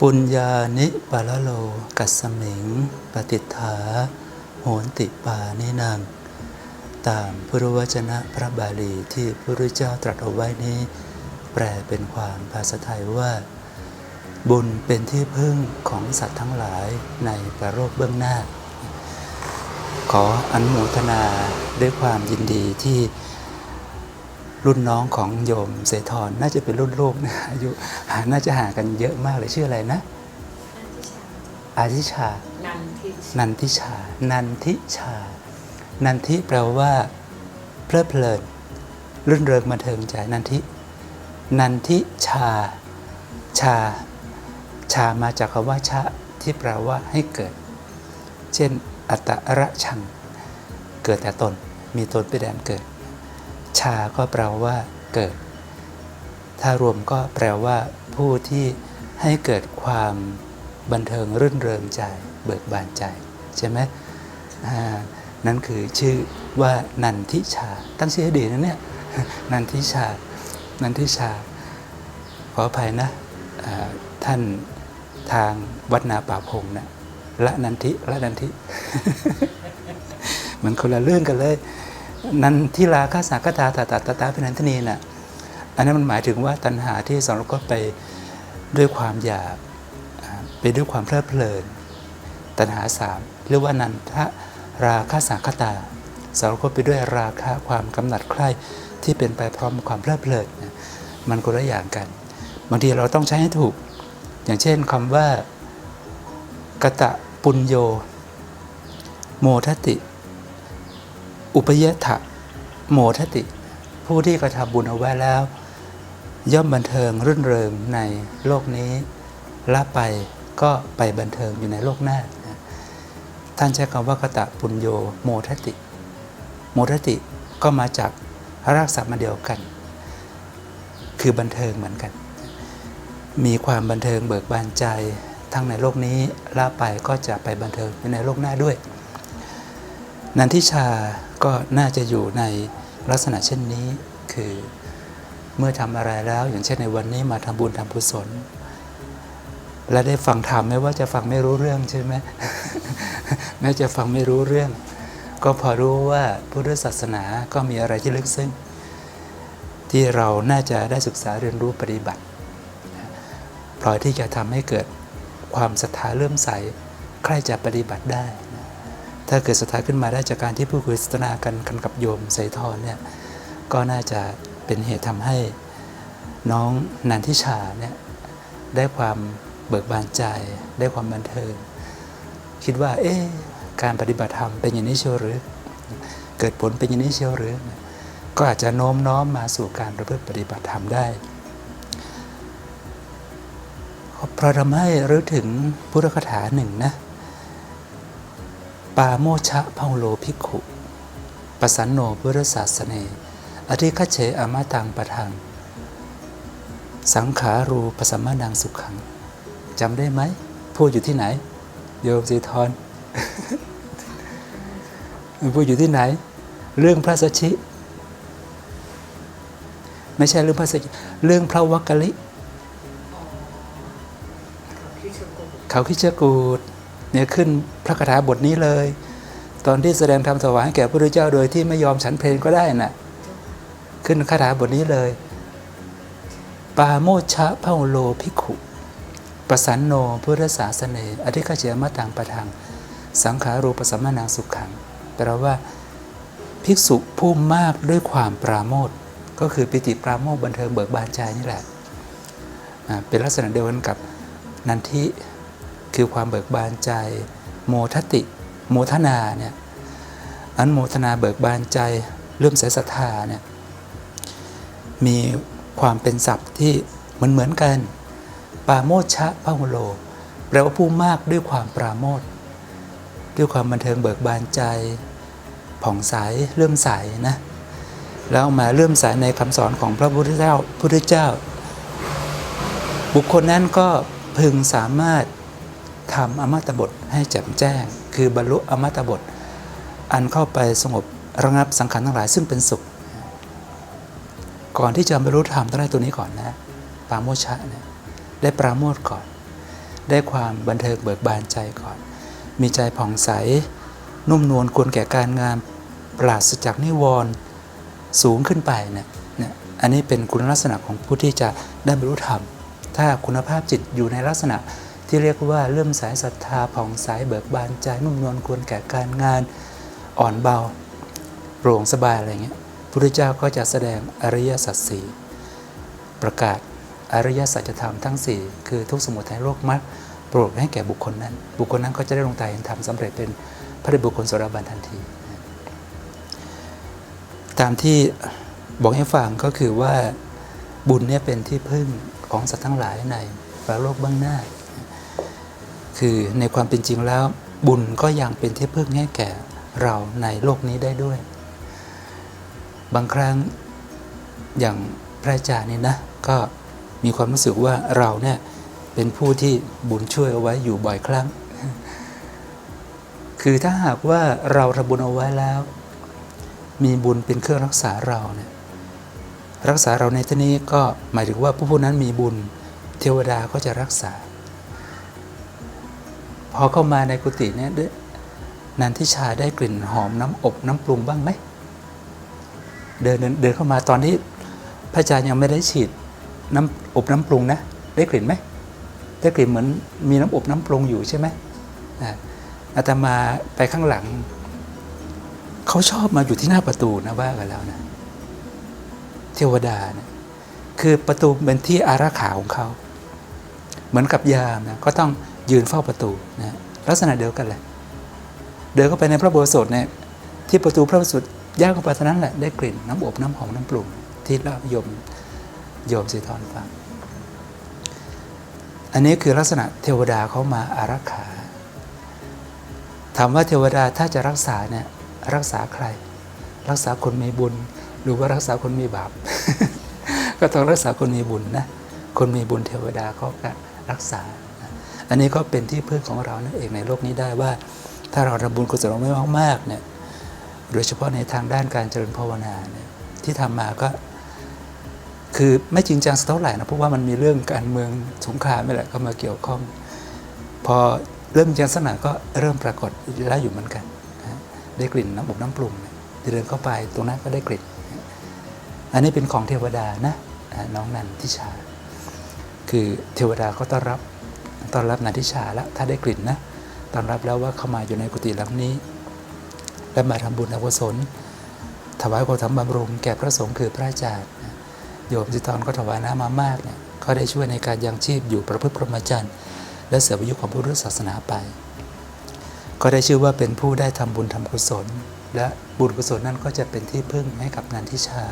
ปุญญานิปะละโล กัสมิง ปฏิฐาโหนติปานินางตามพุทธวจนะพระบาลีที่พระพุทธเจ้าตรัสเอาไว้นี้ แปลเป็นความภาษาไทยว่า บุญเป็นที่พึ่งของสัตว์ทั้งหลายในประโลกเบื้องหน้า ขออนุโมทนาด้วยความยินดีที่ รุ่นน้องของโยมเสธรน่าจะเป็นรุ่นลูกนะอายุห่างน่าจะห่างกันเยอะมากเลยชื่ออะไรนะ อาทิชานันทินันทิชา นันทิชา นันทิแปลว่า เพลิดเพลินรื่นเริงมาเทิงใจนันทิ นันทิชา ชา ชามาจากคำว่าชะที่แปลว่าให้เกิด เช่น อัตตระชัง เกิดแต่ตน มีตนเป็นแดนเกิด ชาก็แปลว่าเกิด ถ้ารวมก็แปลว่า ผู้ที่ให้เกิดความบันเทิงรื่นเริงใจ เบิกบานใจ ใช่ไหมนั่นคือชื่อว่านันทิชา ตั้งชื่อให้ดีนะเนี่ยนันทิชา นันทิชา ขออภัยนะท่านทางวัดนาป่าพงนะละนันทิละนันทิ มันคนละเรื่องกันเลย นันทิราคาสากตาตาตาตาตาเป็นนันทนีน่ะอันนั้นมันหมายถึงว่าตัณหาที่สองเราก็ไปด้วยความอยากไปด้วยความเพลิดเพลิน ตัณหาสามเรียกว่านันทราคาสากตาสองเราก็ไปด้วยราคะความกำหนัดใคร่ที่เป็นไปพร้อมความเพลิดเพลินมันคนละอย่างกันบางทีเราต้องใช้ให้ถูก อย่างเช่นคำว่ากตะปุญโย โมทติ อุปยถะโมทติ ผู้ที่กระทำบุญเอาไว้แล้ว ย่อมบันเทิงรื่นเริงในโลกนี้ละไปก็ไปบันเทิงอยู่ในโลกหน้า ท่านใช้คำว่ากตะปุญโยโมทติ โมทติก็มาจากรากศัพท์มาเดียวกัน คือบันเทิงเหมือนกัน มีความบันเทิงเบิกบานใจ ทั้งในโลกนี้ละไปก็จะไปบันเทิงอยู่ในโลกหน้าด้วย นันทิชาก็น่าจะอยู่ในลักษณะเช่นนี้คือเมื่อทำอะไรแล้ว อย่างเช่นในวันนี้มาทำบุญทำกุศล และได้ฟังธรรมไม่ว่าจะฟังไม่รู้เรื่องใช่ไหมแม้จะฟังไม่รู้เรื่อง ก็พอรู้ว่าพุทธศาสนาก็มีอะไรที่ลึกซึ้งที่เราน่าจะได้ศึกษาเรียนรู้ปฏิบัติพลอยที่จะทำให้เกิดความศรัทธาเลื่อมใสใครจะปฏิบัติได้ ถ้าเกิดศรัทธาขึ้นมาได้จากการที่พูดคุยสนทนากันกันกับโยมไสยทรเนี่ยก็น่าจะเป็นเหตุทำให้น้องนันทิชาเนี่ยได้ความเบิกบานใจ ได้ความบันเทิง คิดว่าเอ๊การปฏิบัติธรรมเป็นอย่างนี้เชียวหรือ เกิดผลเป็นอย่างนี้เชียวหรือ ก็อาจจะโน้มน้อมมาสู่การประพฤติปฏิบัติธรรมได้เพราะทำให้รู้ถึงพุทธคาถาหนึ่งนะ ปาโมชะพาโลภิกขุปสันโนพุทธศาสเนอธิคเฉอมาตังปะทัง สังขารูปสัมมานังสุขขังจำได้ไหม พูดอยู่ที่ไหน โยมสีทรพูดอยู่ที่ไหน เรื่องพระสัชชิ ไม่ใช่เรื่องพระสัชชิ เรื่องพระวักกะลิ เขาคิดเชกูด เนี่ยขึ้นพระคาถาบทนี้เลย ตอนที่แสดงธรรมถวายให้แก่พระพุทธเจ้าโดยที่ไม่ยอมฉันเพลงก็ได้น่ะขึ้นคาถาบทนี้เลย ปาโมชะพะโลภิกขุประสันโนพุทธศาสเนอธิคเฉมะตังประทัง สังขารูปสัมมานังสุขขังแปลว่า ภิกษุผู้มากด้วยความปราโมทย์ก็คือปิติปราโมทย์บันเทิงเบิกบานใจนี่แหละอ่าเป็นลักษณะเดียวกันกับนันทิ คือความเบิกบานใจ โมทติ โมทนาเนี่ยอันโมทนาเบิกบานใจเริ่มใส่ศรัทธาเนี่ยมีความเป็นศัพท์ที่เหมือนเหมือนกัน ปาโมชะพะโโล แปลว่าผู้มากด้วยความปราโมทด้วยความบันเทิงเบิกบานใจ ผ่องใสเลื่มใสนะแล้วมาเลื่มใสในคำสอนของพระพุทธเจ้าพุทธเจ้า บุคคลนั้นก็พึงสามารถ ทำอมตะบทให้แจ่มแจ้ง คือบรรลุอมตะบท อันเข้าไปสงบระงับสังขารทั้งหลายซึ่งเป็นสุข ก่อนที่จะบรรลุธรรมต้องได้ตัวนี้ก่อนนะปราโมชะนี่ยในได้ปราโมทก่อน ได้ความบันเทิงเบิกบานใจก่อน มีใจผ่องใส นุ่มนวลควรแก่การงานปราศจากนิวรณ์สูงขึ้นไปเนี่ยเนี่ยอันนี้เป็นคุณลักษณะของผู้ที่จะได้บรรลุธรรม ถ้าคุณภาพจิตอยู่ในลักษณะ ที่เรียกว่าเริ่มสายศรัทธาผ่องใสเบิกบานใจนุ่มนวลควรแก่การงานอ่อนเบาโปร่งสบายอะไรเงี้ยพระพุทธเจ้าก็จะแสดงอริยสัจสี่ประกาศอริยสัจธรรมทั้ง 4 คือทุกสมุทัยโลกมรรคโปรดให้แก่บุคคลนั้น บุคคลนั้นก็จะได้ลงตายเห็นธรรมสำเร็จเป็นพระเดชบุคคลสดาบันทันที ตามที่บอกให้ฟังก็คือว่าบุญเนี่ยเป็นที่พึ่งของสัตว์ทั้งหลายในปรโลกเบื้องหน้า คือในความเป็นจริงแล้ว บุญก็ยังเป็นที่พึ่งให้แก่เราในโลกนี้ได้ด้วย บางครั้งอย่างพระอาจารย์นี่นะก็มีความรู้สึกว่าเราเนี่ยเป็นผู้ที่บุญช่วยเอาไว้อยู่บ่อยครั้ง คือถ้าหากว่าเราทำบุญเอาไว้แล้ว มีบุญเป็นเครื่องรักษาเราเนี่ยรักษาเราในที่นี้ก็หมายถึงว่าผู้ผู้นั้นมีบุญ เทวดาก็จะรักษา พอเข้ามาในกุฏิเนี่ยด้วยนันทิชาได้กลิ่นหอมน้ำอบน้ำปรุงบ้างไหมเดินเดินเข้ามาตอนนี้พระอาจารย์ยังไม่ได้ฉีดน้ำอบน้ำปรุงนะ ได้กลิ่นไหมได้กลิ่นเหมือนมีน้ำอบน้ำปรุงอยู่ใช่ไหมอ่าอาตมาไปข้างหลัง เขาชอบมาอยู่ที่หน้าประตูนะว่ากันแล้วนะ เทวดาเนี่ยคือประตูเป็นที่อารักขาของเขา เหมือนกับยามนะก็ต้อง ยืนเฝ้าประตูนะลักษณะเดียวกันเลยเดินเข้าไปในพระโบสถเนี่ยที่ประตูพระโบสถย่างเข้าไปเท่านั้นแหละได้กลิ่นน้ำอบน้ำหอมน้ำปรุงที่เล่าโยมโยมสิทธรฟัง อันนี้คือลักษณะเทวดาเขามาอารักขาถามว่าเทวดาถ้าจะรักษาเนี่ยรักษาใคร รักษาคนมีบุญ หรือว่ารักษาคนมีบาป ก็ต้องรักษาคนมีบุญนะ คนมีบุญเทวดาเขาก็รักษา อันนี้ก็เป็นที่พึ่งของเรานั่นเองในโลกนี้ได้ว่า ถ้าเราทำบุญกุศลไม่มากๆเนี่ยโดยเฉพาะในทางด้านการเจริญภาวนาเนี่ยที่ทำมาก็ คือไม่จริงจังสักเท่าไหร่นะเพราะว่ามันมีเรื่องการเมืองสงครามนี่แหละเข้ามาเกี่ยวข้อง พอเริ่มจริงจังสักหน่อยก็เริ่มปรากฏแล้วอยู่เหมือนกันได้กลิ่นน้ำอบน้ำปรุงเนี่ยเดินเข้าไปตรงนั้นก็ได้กลิ่นอันนี้เป็นของเทวดานะน้องนันทิชา คือเทวดาก็ต้อนรับ ตอนรับนันทิชาแล้วถ้าได้กลิ่นนะตอนรับแล้วว่าเข้ามาอยู่ในกุฏิหลังนี้ และมาทำบุญอกุศลถวายความทำบำรุงแก่พระสงฆ์คือพระอาจารย์โยมสิตอนก็ถวายน้ำมามากเนี่ยก็ได้ช่วยในการยังชีพอยู่ประพฤติพรหมจรรย์และเสริมอายุของพุทธศาสนาไป ก็ได้ชื่อว่าเป็นผู้ได้ทำบุญทำกุศล และบุญกุศลนั้นก็จะเป็นที่พึ่งให้กับนันทิชา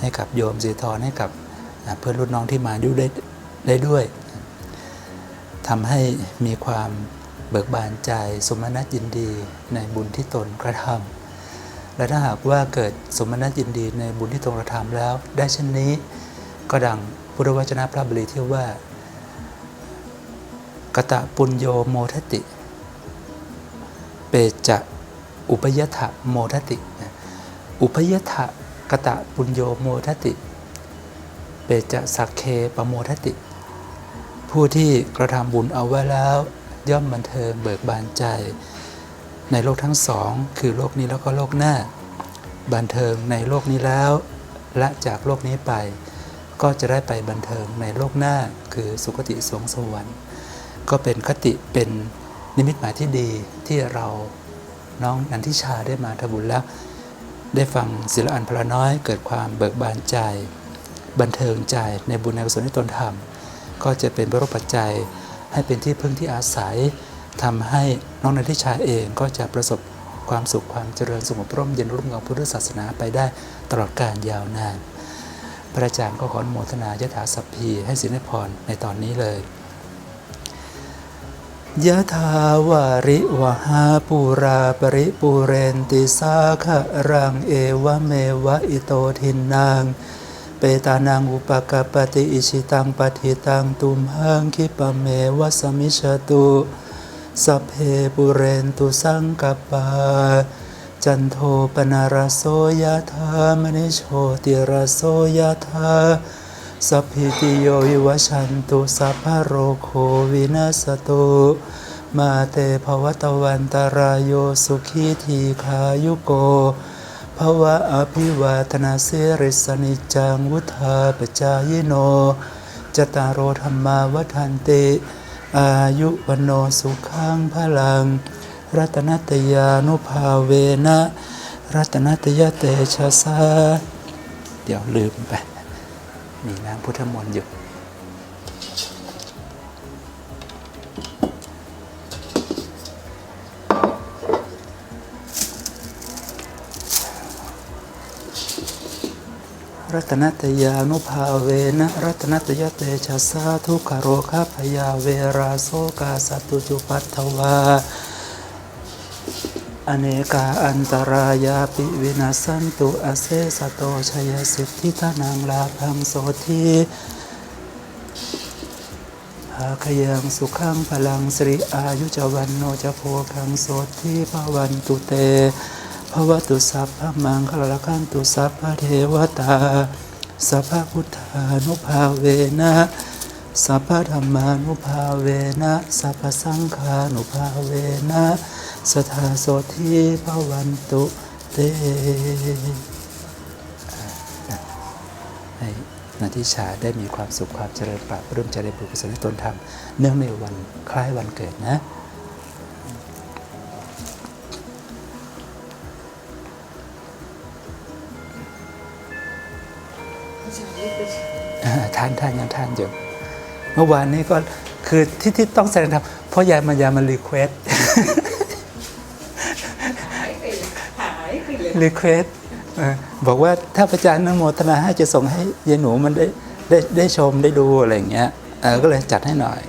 ให้กับโยมสิทรให้กับเพื่อนรุ่นน้องที่มาด้วยได้ได้ด้วย ทำให้มีความเบิกบานใจสมนัตยินดีในบุญที่ตนกระทำและถ้าหากว่าเกิดสมนัตยินดีในบุญที่ตนกระทำแล้ว ได้เช่นนี้ก็ดังพุทธวจนะพระบาลีที่ว่ากตะปุญโยโมทติ เปจะอุปยถะโมทติ อุปยถะกตะปุญโยโมทติ เปจะสักเคปโมทติ ผู้ที่กระทำบุญเอาไว้แล้ว ย่อมบันเทิงเบิกบานใจ ในโลกทั้งสอง คือโลกนี้แล้วก็โลกหน้า บันเทิงในโลกนี้แล้วและจากโลกนี้ไป ก็จะได้ไปบันเทิงในโลกหน้าคือสุคติสวงสวรรค์ ก็เป็นคติเป็นนิมิตหมายที่ดีที่เราน้องนันทิชาได้มาทำบุญแล้ว ได้ฟังศิลอันพลน้อยเกิดความเบิกบานใจ บันเทิงใจในบุญในกุศลที่ตนทำ ก็จะเป็นบรปัจจัย ให้เป็นที่พึ่งที่อาศัยทำให้น้องนันทิชาเองก็จะประสบความสุขความเจริญสงบร่มเย็นรุ่มเงาพุทธศาสนาไปได้ตลอดกาลยาวนาน พระอาจารย์ก็ขออนุโมทนายถาสัพพีให้สินพรในตอนนี้เลยยะถาวาริวหาปูราปริปูเรนติสาคะรังเอวะเมวะอิโตทินนาง เปตานังอุปกปปติอิชิตังปฏิตังตุมหังคิปะเมวะสมิชตุสัพเพปุเรนตุสังกปาจันโทปนารโสยธามณิโชติรโสยธาสัพพิติโยวิวัชันตุสัพพะโรโควินาสตุมาเตภวตวันตรายโยสุขีทีขายุโก ภวะอภิวาทนาสิริสนิจังวุธาปจายโน จตารโอธรรมาวัฏันติ อายุวโนสุขังพลัง รัตนัตยานุภาเวนะ รัตนัตยเตชะสา เดี๋ยวลืมไป มีน้ำพุทธมนต์อยู่ รัตนัตยานุภาเวนะ รัตนัตยเตชะสาทุกขโรคาพยาเวราโสกาสัตุจุปัตถวาอเนกาอันตรายาปิวินาสันตุอเซสโตชยสิทธิทานังลาพังโสทีภาคยังสุขังพลังสริอายุจวันโนจะโพคังโสทีภวันตุเต ภวตุสัพพะมังคลคันตุสัพพะเทวตา สัพพพุทธานุภาเวนะ สัพพธรรมานุภาเวนะ สัพพสังฆานุภาเวนะ สทาโสทีภวันตุเตให้นันทิชาได้มีความสุขความเจริญปราบรื่มเจริญบุญกุศลในตนธรรมเนื่องในวันคล้ายวันเกิดนะ ทานทานยังทานอยู่ เมื่อวานนี้ก็คือที่ที่ต้องแสดงธรรมเพราะยายมายามารีเควสหายไปหายไปเลยรีเควสบอกว่าถ้าพระอาจารย์นโมทนาให้จะส่งให้ยายหนูมันได้ได้ได้ชมได้ดูอะไรอย่างเงี้ยเออก็เลยจัดให้หน่อย